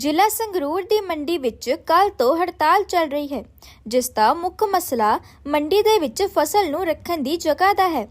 ਜ਼ਿਲ੍ਹਾ ਸੰਗਰੂਰ ਦੀ ਮੰਡੀ ਵਿੱਚ ਕੱਲ ਤੋਂ ਹੜਤਾਲ ਚੱਲ ਰਹੀ ਹੈ, ਜਿਸ ਦਾ ਮੁੱਖ ਮਸਲਾ ਮੰਡੀ ਦੇ ਵਿੱਚ ਫਸਲ ਨੂੰ ਰੱਖਣ ਦੀ ਜਗ੍ਹਾ ਦਾ ਹੈ।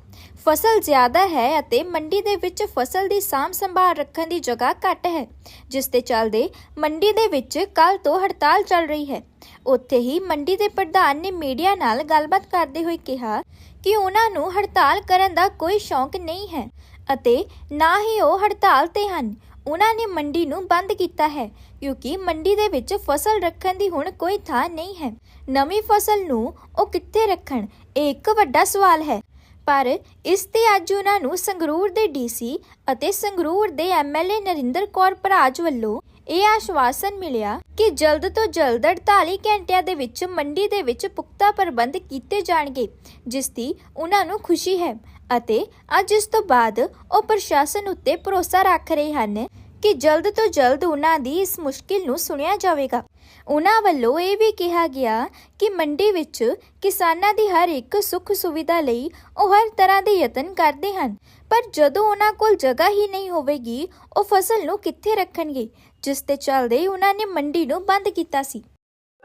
ਫਸਲ ਜ਼ਿਆਦਾ ਹੈ ਅਤੇ ਮੰਡੀ ਦੇ ਵਿੱਚ ਫਸਲ ਦੀ ਸਾਂਭ ਸੰਭਾਲ ਰੱਖਣ ਦੀ ਜਗ੍ਹਾ ਘੱਟ ਹੈ, ਜਿਸ ਦੇ ਚੱਲਦੇ ਮੰਡੀ ਦੇ ਵਿੱਚ ਕੱਲ ਤੋਂ ਹੜਤਾਲ ਚੱਲ ਰਹੀ ਹੈ। ਉੱਥੇ ਹੀ ਮੰਡੀ ਦੇ ਪ੍ਰਧਾਨ ਨੇ ਮੀਡੀਆ ਨਾਲ ਗੱਲਬਾਤ ਕਰਦੇ ਹੋਏ ਕਿਹਾ ਕਿ ਉਹਨਾਂ ਨੂੰ ਹੜਤਾਲ ਕਰਨ ਦਾ ਕੋਈ ਸ਼ੌਂਕ ਨਹੀਂ ਹੈ ਅਤੇ ਨਾ ਹੀ ਉਹ ਹੜਤਾਲ ਤੇ ਹਨ। ਉਹਨਾਂ ਨੇ ਮੰਡੀ ਨੂੰ ਬੰਦ ਕੀਤਾ ਹੈ, ਕਿਉਂਕਿ ਮੰਡੀ ਦੇ ਵਿੱਚ ਫਸਲ ਰੱਖਣ ਦੀ ਹੁਣ ਕੋਈ ਥਾਂ ਨਹੀਂ ਹੈ। ਨਵੀਂ ਫਸਲ ਨੂੰ ਉਹ ਕਿੱਥੇ ਰੱਖਣ? ਇਹ ਇੱਕ ਵੱਡਾ ਸਵਾਲ ਹੈ। ਪਰ ਇਸ ਤੇ ਅੱਜ ਉਹਨਾਂ ਨੂੰ ਸੰਗਰੂਰ ਦੇ ਡੀਸੀ ਅਤੇ ਸੰਗਰੂਰ ਦੇ ਐਮਐਲਏ ਨਰਿੰਦਰ ਕੌਰ ਭਰਾਜ ਵੱਲੋਂ ਇਹ ਆਸ਼ਵਾਸਨ ਮਿਲਿਆ ਕਿ ਜਲਦ ਤੋਂ ਜਲਦ 48 ਘੰਟਿਆਂ ਦੇ ਵਿੱਚ ਮੰਡੀ ਦੇ ਵਿੱਚ ਪੁਖਤਾ ਪ੍ਰਬੰਧ ਕੀਤੇ ਜਾਣਗੇ, ਜਿਸ ਦੀ ਉਹਨਾਂ ਨੂੰ ਖੁਸ਼ੀ ਹੈ। ਅਤੇ ਅੱਜ ਇਸ ਤੋਂ ਬਾਅਦ ਉਹ ਪ੍ਰਸ਼ਾਸਨ ਉੱਤੇ ਭਰੋਸਾ ਰੱਖ ਰਹੇ ਹਨ ਕਿ ਜਲਦ ਤੋਂ ਜਲਦ ਉਹਨਾਂ ਦੀ ਇਸ ਮੁਸ਼ਕਿਲ ਨੂੰ ਸੁਣਿਆ ਜਾਵੇਗਾ। ਉਹਨਾਂ ਵੱਲੋਂ ਇਹ ਵੀ ਕਿਹਾ ਗਿਆ ਕਿ ਮੰਡੀ ਵਿੱਚ ਕਿਸਾਨਾਂ ਦੀ ਹਰ ਇੱਕ ਸੁੱਖ ਸੁਵਿਧਾ ਲਈ ਉਹ ਹਰ ਤਰ੍ਹਾਂ ਦੇ ਯਤਨ ਕਰਦੇ ਹਨ, ਪਰ ਜਦੋਂ ਉਹਨਾਂ ਕੋਲ ਜਗ੍ਹਾ ਹੀ ਨਹੀਂ ਹੋਵੇਗੀ, ਉਹ ਫਸਲ ਨੂੰ ਕਿੱਥੇ ਰੱਖਣਗੇ, ਜਿਸ ਤੇ ਚੱਲਦੇ ਉਹਨਾਂ ਨੇ ਮੰਡੀ ਨੂੰ ਬੰਦ ਕੀਤਾ ਸੀ।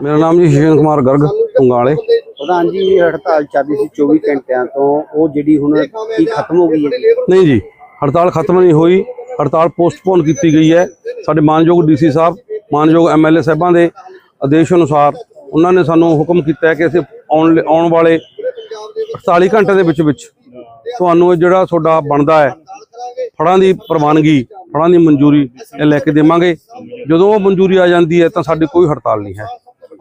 ਮੇਰਾ ਨਾਮ ਜੀ ਸ਼ੇਨ ਕੁਮਾਰ ਗਰਗ। ਪੰਗਾਲੇ? ਪ੍ਰਧਾਨ ਜੀ ਇਹ ਹੜਤਾਲ ਚੱਲਦੀ ਸੀ 24 ਘੰਟਿਆਂ ਤੋਂ। ਉਹ ਜਿਹੜੀ ਹੁਣ ਕੀ ਖਤਮ ਹੋ ਗਈ ਹੈ। ਨਹੀਂ ਜੀ ਹੜਤਾਲ ਖਤਮ ਨਹੀਂ ਹੋਈ। ਹੜਤਾਲ ਪੋਸਟਪੋਨ ਕੀਤੀ ਗਈ ਹੈ। ਸਾਡੇ ਮਾਨਯੋਗ ਡੀਸੀ ਸਾਹਿਬ ਮਾਨਯੋਗ ਐਮਐਲਏ ਸਾਹਿਬਾਂ ਦੇ ਆਦੇਸ਼ ਅਨੁਸਾਰ ਉਹਨਾਂ ਨੇ ਸਾਨੂੰ ਹੁਕਮ ਕੀਤਾ ਹੈ ਕਿ ਅਸੀਂ ਆਉਣ ਆਉਣ ਵਾਲੇ 48 ਘੰਟੇ ਦੇ ਵਿੱਚ ਵਿੱਚ ਤੁਹਾਨੂੰ ਇਹ ਜਿਹੜਾ ਤੁਹਾਡਾ ਬਣਦਾ ਹੈ ਫੜਾਂ ਦੀ ਪ੍ਰਵਾਨਗੀ ਫੜਾਂ ਦੀ ਮਨਜ਼ੂਰੀ ਇਹ ਲੈ ਕੇ ਦੇਵਾਂਗੇ। ਜਦੋਂ ਉਹ ਮਨਜ਼ੂਰੀ ਆ ਜਾਂਦੀ ਹੈ ਤਾਂ ਸਾਡੀ ਕੋਈ ਹੜਤਾਲ ਨਹੀਂ ਹੈ।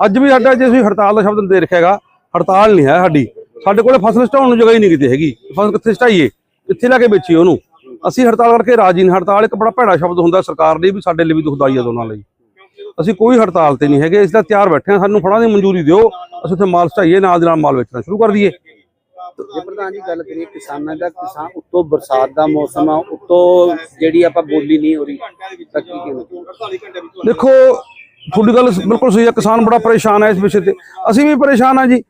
ਅੱਜ ਵੀ ਸਾਡਾ ਜੇ ਅਸੀਂ ਹੜਤਾਲ ਦਾ ਸ਼ਬਦ ਦੇ ਰੱਖਿਆ ਹੈਗਾ ਹੜਤਾਲ ਨਹੀਂ ਹੈ ਸਾਡੀ। ਸਾਡੇ ਕੋਲੇ ਫਸਲ ਸਟਾਉਣ ਨੂੰ ਜਗ੍ਹਾ ਹੀ ਨਹੀਂ ਕਿਤੇ ਹੈਗੀ। ਫਸਲ ਕਿੱਥੇ ਸਟਾਈਏ? ਕਿੱਥੇ ਲਾ ਕੇ ਵੇਚੀਏ ਉਹਨੂੰ? ਅਸੀਂ ਹੜਤਾਲ ਕਰਕੇ ਰਾਜੀ ਨਹੀਂ। ਹੜਤਾਲ ਇੱਕ ਬੜਾ ਭੈੜਾ ਸ਼ਬਦ ਹੁੰਦਾ ਸਰਕਾਰ ਲਈ ਵੀ ਸਾਡੇ ਲਈ ਵੀ ਦੁਖਦਾਈ ਹੈ ਦੋਨਾਂ ਲਈ। ਅਸੀਂ ਕੋਈ ਹੜਤਾਲ ਤੇ ਨਹੀਂ ਹੈਗੇ। ਇਸ ਦਾ ਤਿਆਰ ਬੈਠੇ ਹਾਂ। ਸਾਨੂੰ ਫੜਾਂ ਦੀ ਮਨਜ਼ੂਰੀ ਦਿਓ। ਅਸੀਂ ਉੱਥੇ ਮਾਲ ਸਟਾਈਏ ਨਾਲ ਦੀ ਨਾਲ ਮਾਲ ਵੇਚਣਾ ਸ਼ੁਰੂ ਕਰ ਦਈਏ। ਜੇ ਪ੍ਰਧਾਨ ਜੀ ਗੱਲ ਕਰੀਏ ਕਿਸਾਨਾਂ ਦਾ ਕਿਸਾਨ ਉੱਤੋਂ ਬਰਸਾਤ ਦਾ ਮੌਸਮ ਆ ਉੱਤੋਂ ਜਿਹੜੀ ਆਪਾਂ ਬੋਲੀ ਨਹੀਂ ਹੋ ਰਹੀ ਤਾਂ ਕੀ ਕਹਿਣਾ ਦੇਖੋ ਤੁਹਾਡੀ ਗੱਲ ਬਿਲਕੁਲ ਸਹੀ ਹੈ ਕਿਸਾਨ ਬੜਾ ਪਰੇਸ਼ਾਨ ਹੈ ਇਸ ਵਿਸ਼ੇ ਤੇ। ਅਸੀਂ ਵੀ ਪਰੇਸ਼ਾਨ ਹਾਂ ਜੀ।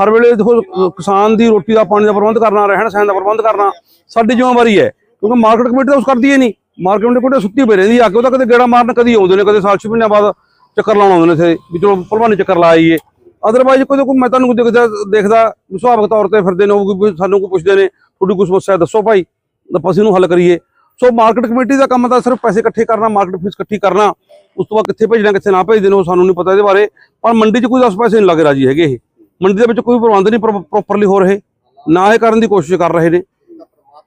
ਹਰ ਵੇਲੇ ਦੇਖੋ, ਕਿਸਾਨ ਦੀ ਰੋਟੀ ਦਾ ਪਾਣੀ ਦਾ ਪ੍ਰਬੰਧ ਕਰਨਾ, ਰਹਿਣ ਸਹਿਣ ਦਾ ਪ੍ਰਬੰਧ ਕਰਨਾ ਸਾਡੀ ਜ਼ਿੰਮੇਵਾਰੀ ਹੈ, ਕਿਉਂਕਿ ਮਾਰਕੀਟ ਕਮੇਟੀ ਤਾਂ ਉਸ ਕਰਦੀ ਹੀ ਨਹੀਂ। ਮਾਰਕੀਟ ਕਮੇਟੀ ਸੁੱਤੀ ਪਈ ਰਹਿੰਦੀ ਆ ਕੇ ਉਹਦਾ ਕਦੇ ਗੇੜਾ ਮਾਰਨ ਕਦੀ ਆਉਂਦੇ ਨੇ, ਕਦੇ ਸਾਲ ਛੇ ਮਹੀਨਿਆਂ ਬਾਅਦ ਚੱਕਰ ਲਾਉਣ ਆਉਂਦੇ ਨੇ ਇੱਥੇ। ਵੀ ਚਲੋ, ਭਲਵਾਨੀ ਚੱਕਰ ਲਾ ਆਈਏ। ਅਦਰਵਾਈਜ਼ ਕੋਈ ਕੋਈ, ਮੈਂ ਤੁਹਾਨੂੰ ਦੇਖਦਾ ਦੇਖਦਾ ਸੁਭਾਵਿਕ ਤੌਰ ਤੇ ਫਿਰਦੇ ਨੇ, ਉਹ ਸਾਨੂੰ ਕੋਈ ਪੁੱਛਦੇ ਨੇ, ਤੁਹਾਡੀ ਕੋਈ ਸਮੱਸਿਆ ਦੱਸੋ ਭਾਈ। ਤਾਂ ਨੂੰ ਹੱਲ ਕਰੀਏ। ਸੋ ਮਾਰਕੀਟ ਕਮੇਟੀ ਦਾ ਕੰਮ ਤਾਂ ਸਿਰਫ ਪੈਸੇ ਇਕੱਠੇ ਕਰਨਾ ਮਾਰਕੀਟ ਫੀਸ ਇਕੱਠੀ ਕਰਨਾ, ਉਸ ਤੋਂ ਬਾਅਦ ਕਿੱਥੇ ਭੇਜਣਾ, ਕਿੱਥੇ ਨਾ ਭੇਜਦੇ ਨੇ, ਉਹ ਸਾਨੂੰ ਨਹੀਂ ਪਤਾ ਇਹਦੇ ਬਾਰੇ। ਪਰ ਮੰਡੀ 'ਚ ਕੋਈ 10 ਪੈਸੇ ਨਹੀਂ ਲੱਗ ਰਾਜੀ ਹੈਗੇ ਇਹ। ਮੰਡੀ ਦੇ ਵਿੱਚ ਕੋਈ ਪ੍ਰਬੰਧ ਨਹੀਂ ਪ੍ਰੋਪਰਲੀ ਹੋ ਰਹੇ। ਨਾ ਇਹ ਕਰਨ ਦੀ ਕੋਸ਼ਿਸ਼ ਕਰ ਰਹੇ ਨੇ।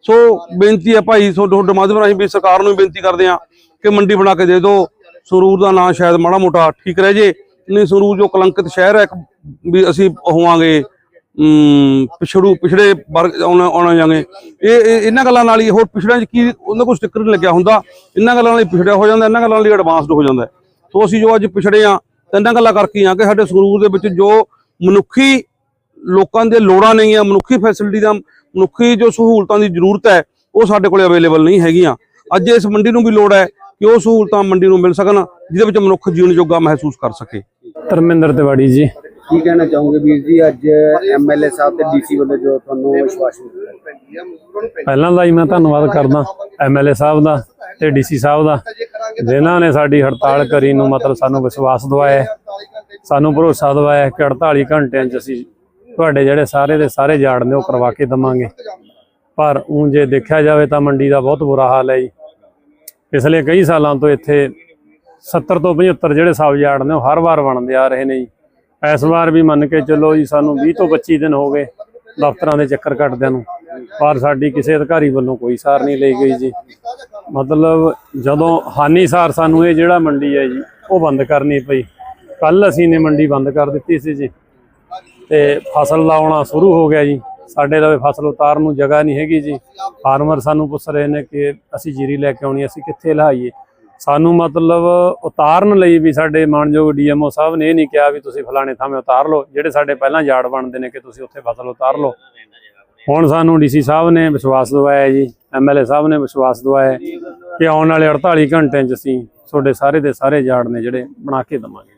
ਸੋ ਬੇਨਤੀ ਹੈ ਭਾਈ ਤੁਹਾਡੇ ਤੁਹਾਡੇ ਮਾਧਿਅਮ ਰਾਹੀਂ ਵੀ ਸਰਕਾਰ ਨੂੰ ਵੀ ਬੇਨਤੀ ਕਰਦੇ ਆ ਕਿ ਮੰਡੀ ਬਣਾ ਕੇ ਦੇ ਦਿਓ। ਸਰੂਰ ਦਾ ਨਾਂ ਸ਼ਾਇਦ ਮਾੜਾ ਮੋਟਾ ਠੀਕ ਰਹਿ ਜੇ। ਨਹੀਂ ਸਰੂਰ ਜੋ ਕਲੰਕਿਤ ਸ਼ਹਿਰ ਹੈ, ਇੱਕ ਵੀ ਅਸੀਂ ਹੋਵਾਂਗੇ। ਪਿਛੜੂ, ਪਿਛੜੇ ਵਰਗ ਆਉਣਾ ਆਉਣਾ ਜਾਂਗੇ ਇਹ ਇਹਨਾਂ ਗੱਲਾਂ ਨਾਲ ਹੀ, ਹੋਰ ਪਿਛੜਿਆਂ 'ਚ ਕੀ, ਉਹਨਾਂ ਕੋਲ ਸਟicker ਨਹੀਂ ਲੱਗਿਆ ਹੁੰਦਾ। ਇਹਨਾਂ ਗੱਲਾਂ ਨਾਲ ਹੀ ਪਿਛੜਿਆ ਹੋ ਜਾਂਦਾ, ਇਹਨਾਂ ਗੱਲਾਂ ਨਾਲ ਹੀ ਐਡਵਾਂਸਡ ਹੋ ਜਾਂਦਾ। ਸੋ ਅਸੀਂ ਜੋ ਅੱਜ ਪਿਛੜੇ ਆ ਤਾਂ ਗੱਲਾਂ ਕਰਕੇ ਆ ਕਿ ਸਾਡੇ ਸੰਗਰੂਰ ਦੇ ਵਿੱਚ ਜੋ ਮਨੁੱਖੀ ਲੋਕਾਂ ਦੇ ਲੋੜਾਂ ਨਹੀਂ ਆ, ਮਨੁੱਖੀ ਫੈਸਿਲਿਟੀ ਦਾ, ਮਨੁੱਖੀ ਜੋ ਸਹੂਲਤਾਂ ਦੀ ਜ਼ਰੂਰਤ ਹੈ, ਉਹ ਸਾਡੇ ਕੋਲੇ ਅਵੇਲੇਬਲ ਨਹੀਂ ਹੈਗੀਆਂ। ਅੱਜ ਇਸ ਮੰਡੀ ਨੂੰ ਵੀ ਲੋੜ ਹੈ ਕਿ ਉਹ ਸਹੂਲਤਾਂ ਮੰਡੀ ਨੂੰ ਮਿਲ ਸਕਣ, ਜਿਹਦੇ ਵਿੱਚ ਮਨੁੱਖ ਜੀਣ ਜੋਗਾ ਮਹਿਸੂਸ ਕਰ ਸਕੇ। ਧਰਮਿੰਦਰ ਤਿਵਾੜੀ ਜੀ। ਕੀ ਕਹਿਣਾ ਚਾਹੋਗੇ ਵੀਰ ਜੀ? ਅੱਜ ਐਮਐਲਏ ਸਾਹਿਬ ਤੇ ਡੀਸੀ ਵੱਲੋਂ ਜੋ ਤੁਹਾਨੂੰ ਵਿਸ਼ਵਾਸ ਮਿਲਿਆ। ਪਹਿਲਾਂ ਦਾ ਹੀ ਮੈਂ ਧੰਨਵਾਦ ਕਰਦਾ ਐਮਐਲਏ ਸਾਹਿਬ ਦਾ ਤੇ ਡੀਸੀ ਸਾਹਿਬ ਦਾ, ਜਿਨ੍ਹਾਂ ਨੇ ਸਾਡੀ ਹੜਤਾਲ ਕਰੀ ਨੂੰ ਮਤਲਬ ਸਾਨੂੰ ਵਿਸ਼ਵਾਸ ਦਿਵਾਇਆ ਸਾਨੂੰ ਭਰੋਸਾ ਦਵਾਇਆ ਕਿ 48 ਘੰਟਿਆਂ 'ਚ ਅਸੀਂ ਤੁਹਾਡੇ ਜਿਹੜੇ ਸਾਰੇ ਦੇ ਸਾਰੇ ਜਾੜ ਨੇ ਉਹ ਕਰਵਾ ਕੇ ਦਵਾਂਗੇ। ਪਰ ਉਹ ਜੇ ਦੇਖਿਆ ਜਾਵੇ ਤਾਂ ਮੰਡੀ ਦਾ ਬਹੁਤ ਬੁਰਾ ਹਾਲ ਹੈ ਜੀ। ਪਿਛਲੇ ਕਈ ਸਾਲਾਂ ਤੋਂ ਇੱਥੇ 70 ਤੋਂ 75 ਜਿਹੜੇ ਸਬ ਜਾੜ ਨੇ ਉਹ ਹਰ ਵਾਰ ਬਣਦੇ ਆ ਰਹੇ ਨੇ ਜੀ। ਇਸ ਵਾਰ ਵੀ ਮੰਨ ਕੇ ਚੱਲੋ ਜੀ ਸਾਨੂੰ 20 ਤੋਂ 25 ਦਿਨ ਹੋ ਗਏ ਦਫ਼ਤਰਾਂ ਦੇ ਚੱਕਰ ਕੱਟਦਿਆਂ ਨੂੰ। ਪਰ ਸਾਡੀ ਕਿਸੇ ਅਧਿਕਾਰੀ ਵੱਲੋਂ ਕੋਈ ਸਾਰ ਨਹੀਂ ਲਈ ਗਈ ਜੀ। ਮਤਲਬ ਜਦੋਂ ਹਾਨੀਸਾਰ ਸਾਨੂੰ ਇਹ ਜਿਹੜਾ ਮੰਡੀ ਹੈ ਜੀ, ਉਹ ਬੰਦ ਕਰਨੀ ਪਈ। ਕੱਲ ਅਸੀਂ ਨੇ ਮੰਡੀ ਬੰਦ ਕਰ ਦਿੱਤੀ ਸੀ ਜੀ। ਤੇ ਫਸਲ ਲਾਉਣਾ ਸ਼ੁਰੂ ਹੋ ਗਿਆ ਜੀ। ਸਾਡੇ ਲਵੇ ਫਸਲ ਉਤਾਰਨ ਨੂੰ ਜਗ੍ਹਾ ਨਹੀਂ ਹੈਗੀ ਜੀ। ਫਾਰਮਰ ਸਾਨੂੰ ਪੁੱਛ ਰਹੇ ਨੇ ਕਿ ਅਸੀਂ ਜੀਰੀ ਲੈ ਕੇ ਆਉਣੀ ਅਸੀਂ ਕਿੱਥੇ ਲਾਈਏ? ਸਾਨੂੰ ਮਤਲਬ ਉਤਾਰਨ ਲਈ ਵੀ ਸਾਡੇ ਮਾਨਯੋਗ ਡੀਐਮਓ ਸਾਹਿਬ ਨੇ ਇਹ ਨਹੀਂ ਕਿਹਾ ਵੀ ਤੁਸੀਂ ਫਲਾਣੇ ਥਾਵੇਂ ਉਤਾਰ ਲਓ, ਜਿਹੜੇ ਸਾਡੇ ਪਹਿਲਾਂ ਯਾਰਡ ਬਣਦੇ ਨੇ ਕਿ ਤੁਸੀਂ ਉੱਥੇ ਫਸਲ ਉਤਾਰ ਲਓ। ਹੁਣ ਸਾਨੂੰ ਡੀਸੀ ਸਾਹਿਬ ਨੇ ਵਿਸ਼ਵਾਸ ਦਵਾਇਆ ਜੀ, ਐਮਐਲਏ ਸਾਹਿਬ ਨੇ ਵਿਸ਼ਵਾਸ ਦਵਾਇਆ ਕਿ ਆਉਣ ਵਾਲੇ 48 ਘੰਟਿਆਂ 'ਚ ਅਸੀਂ ਤੁਹਾਡੇ ਸਾਰੇ ਦੇ ਸਾਰੇ ਯਾਰਡ ਨੇ ਜਿਹੜੇ ਬਣਾ ਕੇ ਦਵਾਂਗੇ।